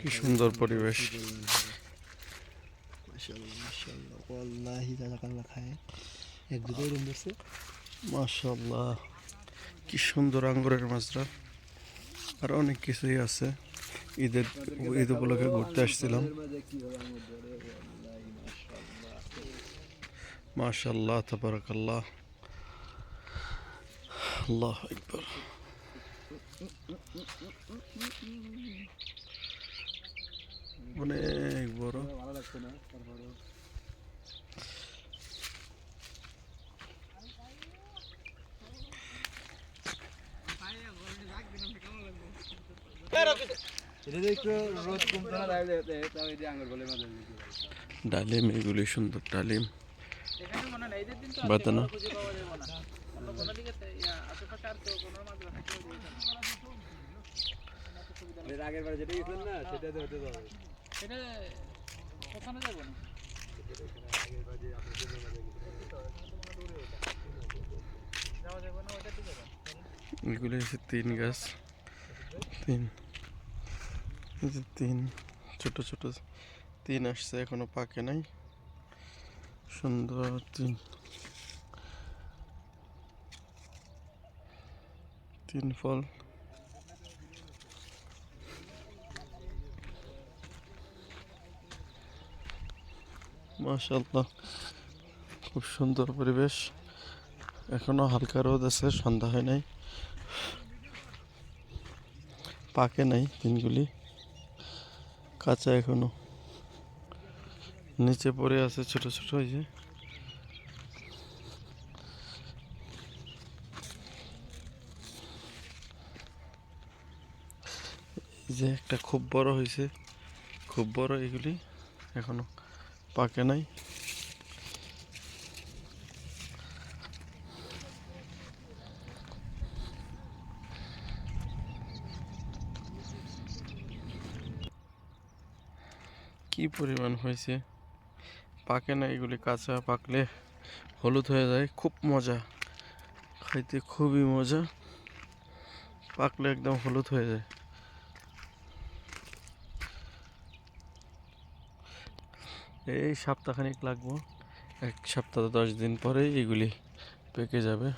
কি সুন্দর পরিবেশ। মাশাল্লাহ কি সুন্দর আঙ্গুরের মাজরা। আর অনেক কিছুই আছে। ঈদের ঈদ উপলক্ষে ঘুরতে আসছিলাম। মাশাল্লাহ তাবারাকাল্লাহ। আল্লাহ একবার অনেক বড়। ভালো লাগছে ডালিম এগুলি সুন্দর ডালিম। এখানে ঈদের দিন তো বাতানো খুঁজে পাওয়া যাবে না। অন্য কোনো দিকে তো আশেপাশে আর তো কোনো মাছ থাকলেও বলতে না এর আগের বার যেটা গেছিলেন না সেটা তো হতে যাবে সেটা ওখানে যাব না। এগুলি হচ্ছে তিন গাছ। তিন। যে তিন, ছোট ছোট তিন আসছে, এখনও পাকে নাই। সুন্দর তিন। তিন ফল। মাশাল্লাহ খুব সুন্দর পরিবেশ। এখনও হালকা রোদ আছে, সন্ধ্যা হয় নাই। পাকে নাই তিনগুলি। কাঁচা এখনও। নিচে পড়ে আছে ছোট ছোট, এই যে। যে একটা খুব বড় হয়েছে খুব বড় এগুলি এখনও পাকে নাই। কি পরিমাণ হয়েছে? পাকে না এগুলি কাঁচা পাকলে হলুদ হয়ে যায়, খুব মজা। খাইতে খুবই মজা। পাকলে একদম হলুদ হয়ে যায়। এই সপ্তাহখানিক লাগবো। এক সপ্তাহ দশ দিন পরে এগুলি পেকে যাবে।